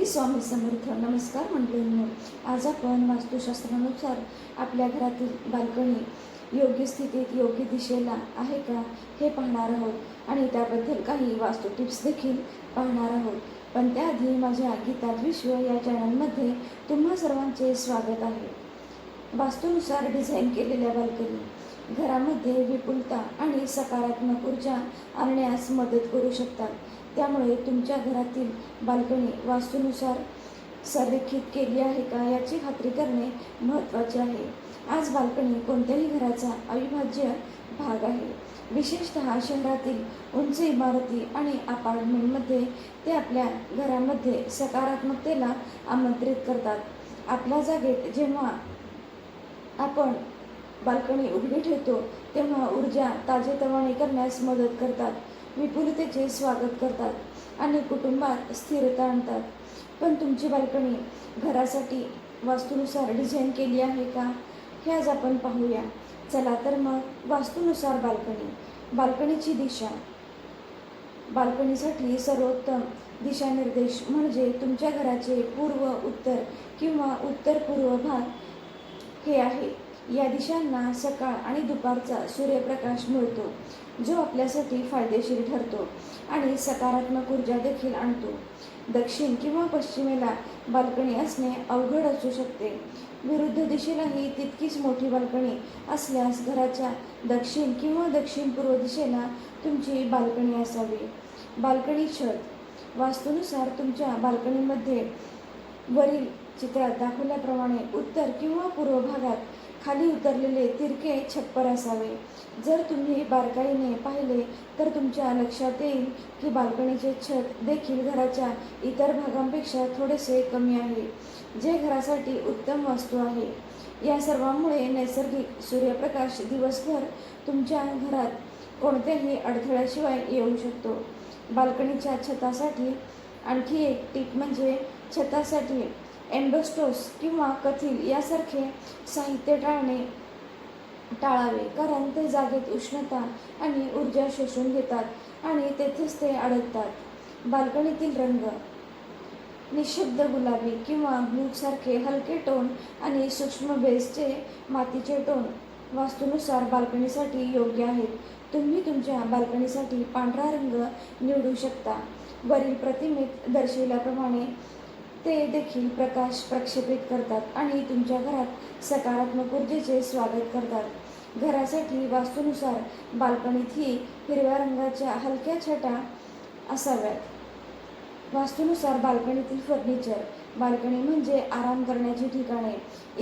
श्री स्वामी समर्थ. नमस्कार मंडळींनो. आज आपण वास्तुशास्त्रानुसार आपल्या घरातील बाल्कनी योग्य स्थितीत योग्य दिशेला आहे का हे पाहणार आहोत आणि त्याबद्दल काही वास्तू टिप्स देखील पाहणार आहोत. पण त्याआधी माझ्या गीता विश्व या चॅनलमध्ये तुम्हा सर्वांचे स्वागत आहे. वास्तूनुसार डिझाईन केलेल्या बाल्कनी. घरामध्ये विपुलता सकारात्मक ऊर्जा आणण्यास मदत करू शकतात. त्यामुळे तुमच्या घरातील बाल्कनी वास्तूनुसार संरेखित केली आहे का याची खात्री करणे महत्त्वाचे आहे. आज बाल्कनी कोणत्याही घराचा अविभाज्य भाग आहे. विशेषतः शहरातील उंच इमारती आणि अपार्टमेंटमध्ये ते आपल्या घरामध्ये सकारात्मकतेला आमंत्रित करतात. आपल्या जागेत जेव्हा आपण बाल्कनी उघडी ठेवतो तेव्हा ऊर्जा ताजेतवाने करण्यास मदत करतात. विपुलतेचे स्वागत करतात आणि कुटुंबात स्थिरता आणतात. पण तुमची बाल्कनी घरासाठी वास्तूनुसार डिझाईन केली आहे का? हे आज आपण पाहूया. चला तर मग वास्तूनुसार बाल्कनी. बाल्कनीची दिशा. बाल्कनीसाठी सर्वोत्तम दिशानिर्देश म्हणजे तुमच्या घराचे पूर्व उत्तर किंवा उत्तर पूर्व भाग हे आहे. या दिशांना सकाळ आणि दुपारचा सूर्यप्रकाश मिळतो जो आपल्यासाठी फायदेशीर ठरतो आणि सकारात्मक ऊर्जा देखील आणतो. दक्षिण किंवा पश्चिमेला बाल्कनी असणे अवघड असू शकते. विरुद्ध दिशेलाही तितकीच मोठी बाल्कनी असल्यास घराच्या दक्षिण किंवा दक्षिण पूर्व दिशेला तुमची बाल्कनी असावी. बाल्कनी छत. वास्तूनुसार तुमच्या बाल्कनीमध्ये वरील चित्रात दाखवल्याप्रमाणे उत्तर किंवा पूर्व भागात खाली उतरलेले तिरके छप्पर असावे. जर तुम्ही बारकाईने पाहिले तर तुमच्या लक्षात येईल की बाल्कनीचे छत देखील घराच्या इतर भागांपेक्षा थोडेसे कमी आहे जे घरासाठी उत्तम वस्तू आहे. या सर्वांमुळे नैसर्गिक सूर्यप्रकाश दिवसभर तुमच्या घरात कोणत्याही अडथळ्याशिवाय येऊ शकतो. बाल्कनीच्या छतासाठी आणखी एक टीप म्हणजे छतासाठी एम्बोस्टोस किंवा कथील यासारखे साहित्य टाळणे टाळावे कारण ते जागेत उष्णता आणि ऊर्जा शोषून घेतात आणि तेथेच ते अडकतात. बाल्कनीतील रंग निशब्द गुलाबी किंवा ब्लूसारखे हलके टोन आणि सूक्ष्म बेसचे मातीचे टोन वास्तूनुसार बाल्कनीसाठी योग्य आहेत. तुम्ही तुमच्या बाल्कनीसाठी पांढरा रंग निवडू शकता. वरील प्रतिमेत दर्शविल्याप्रमाणे ते देखील प्रकाश प्रक्षेपित करतात आणि तुमच्या घरात सकारात्मक ऊर्जेचे स्वागत करतात. घरासाठी वास्तूनुसार बाल्कनीत ही हिरव्या रंगाच्या हलक्या छटा असाव्यात. वास्तूनुसार बाल्कनीतील फर्निचर बाल्कनी म्हणजे आराम करण्याची ठिकाणे.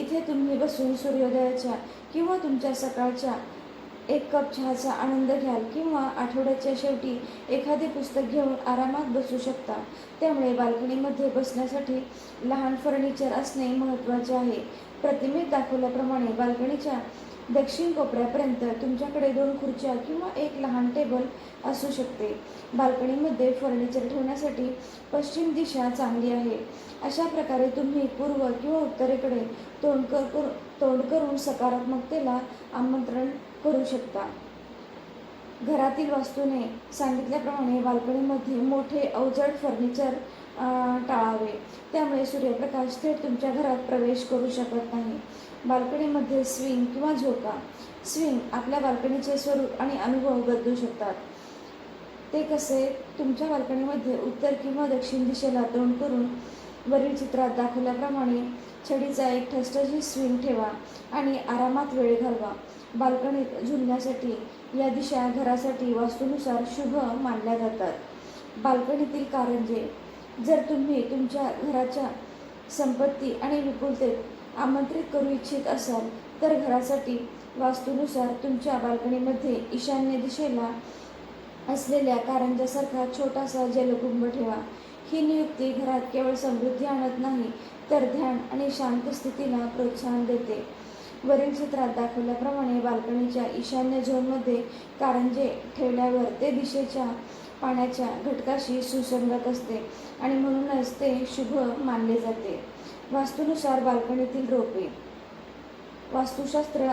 इथे तुम्ही बसून सूर्योदयाच्या किंवा तुमच्या सकाळच्या एक कप चहाचा आनंद घ्याल किंवा आठवड्याच्या शेवटी एखादे पुस्तक घेऊन आरामात बसू शकता. त्यामुळे बाल्कनीमध्ये बसण्यासाठी लहान फर्निचर असणे महत्त्वाचे आहे. प्रतिमेत दाखवल्याप्रमाणे बाल्कनीच्या दक्षिण कोपऱ्यापर्यंत तुमच्याकडे दोन खुर्च्या किंवा एक लहान टेबल असू शकते. बाल्कनीमध्ये फर्निचर ठेवण्यासाठी पश्चिम दिशा चांगली आहे. अशा प्रकारे तुम्ही पूर्व किंवा उत्तरेकडे तोंड कर तोंड करून सकारात्मकतेला आमंत्रण करू शकता. घरातील वास्तूने सांगितल्याप्रमाणे बाल्कनीमध्ये मोठे अवजड फर्निचर टाळावे. त्यामुळे सूर्यप्रकाश थेट तुमच्या घरात प्रवेश करू शकत नाही. बाल्कनीमध्ये स्विंग किंवा झोका. स्विंग आपल्या बाल्कनीचे स्वरूप आणि अनुभव बदलू शकतात. ते कसे? तुमच्या बाल्कनीमध्ये उत्तर किंवा दक्षिण दिशेला तोंड करून वरील चित्रात दाखवल्याप्रमाणे छडीचा एक ठसठशी स्विंग ठेवा आणि आरामात वेळ घालवा. बाल्कनीत झुलण्यासाठी या दिशा घरासाठी वास्तूनुसार शुभ मानल्या जातात. बाल्कनीतील कारंजे जर तुम्ही तुमच्या घराच्या संपत्ती आणि विपुलतेत आमंत्रित करू इच्छित असाल तर घरासाठी वास्तूनुसार तुमच्या बाल्कनीमध्ये ईशान्य दिशेला असलेल्या कारंजासारखा छोटासा जलकुंभ ठेवा. ही नियुक्ती घरात केवळ समृद्धी आणत नाही तर ध्यान आणि शांत स्थितीला प्रोत्साहन देते. वरील सूत्रात दाखवल्याप्रमाणे बाल्कनीच्या ईशान्य झोनमध्ये कारंजे ठेवल्यावर ते दिशेच्या पाण्याच्या घटकाशी सुसंगत असते आणि म्हणूनच ते शुभ मानले जाते. वास्तूनुसार बाल्कनीतील रोपे वास्तुशास्त्र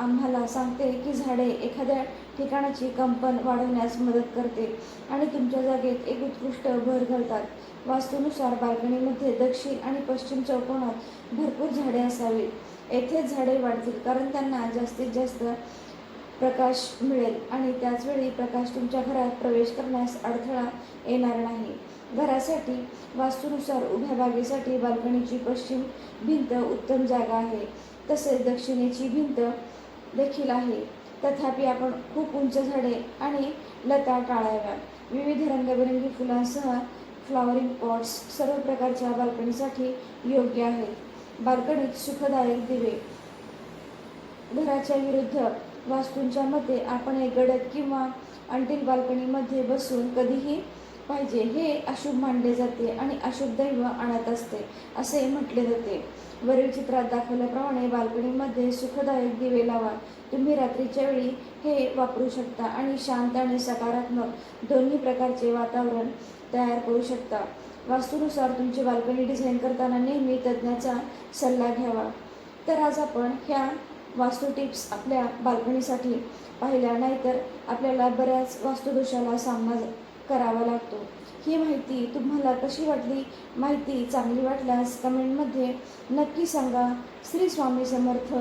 आम्हाला सांगते की झाडे एखाद्या ठिकाणाची कंपन वाढवण्यास मदत करते आणि तुमच्या जागेत एक उत्कृष्ट भर घालतात. वास्तूनुसार बाल्कनीमध्ये दक्षिण आणि पश्चिम चौकोनात भरपूर झाडे असावीत. येथेच झाडे वाढतील कारण त्यांना जास्तीत जास्त प्रकाश मिळेल आणि त्याचवेळी प्रकाश तुमच्या घरात प्रवेश करण्यास अडथळा येणार नाही. घरासाठी वास्तूनुसार उभ्या बागेसाठी बाल्कनीची पश्चिम भिंत उत्तम जागा आहे. तसेच दक्षिणेची भिंत देखील आहे. तथापि आपण खूप उंच झाडे आणि लता टाळाव्या. विविध रंगबिरंगी फुलांसह फ्लॉवरिंग पॉट्स सर्व प्रकारच्या बाल्कनीसाठी योग्य आहेत. बाल्कनीत सुखदायक दिवे. घराच्या विरुद्ध वास्तूंच्या मते आपण एक गडद किंवा अंटील बाल्कनीमध्ये बसून कधीही पाहिजे. हे अशुभ मानले जाते आणि अशुभ दैव आणत असते असे म्हटले जाते. वरील चित्रात दाखवल्याप्रमाणे बाल्कनीमध्ये सुखदायक दिवे लावा. तुम्ही रात्रीच्या वेळी हे वापरू शकता आणि शांत आणि सकारात्मक दोन्ही प्रकारचे वातावरण तयार करू शकता. वास्तूनुसार तुमची बाल्कनी डिझाईन करताना नेहमी तज्ज्ञाचा सल्ला घ्यावा. तर आज आपण ह्या वास्तू टिप्स आपल्या बाल्कनीसाठी पाहिल्या नाहीतर आपल्याला बऱ्याच वास्तुदोषाला सामना करावा लागतो. ही माहिती तुम्हाला कशी वाटली? माहिती चांगली वाटल्यास कमेंटमध्ये नक्की सांगा. श्री स्वामी समर्थ.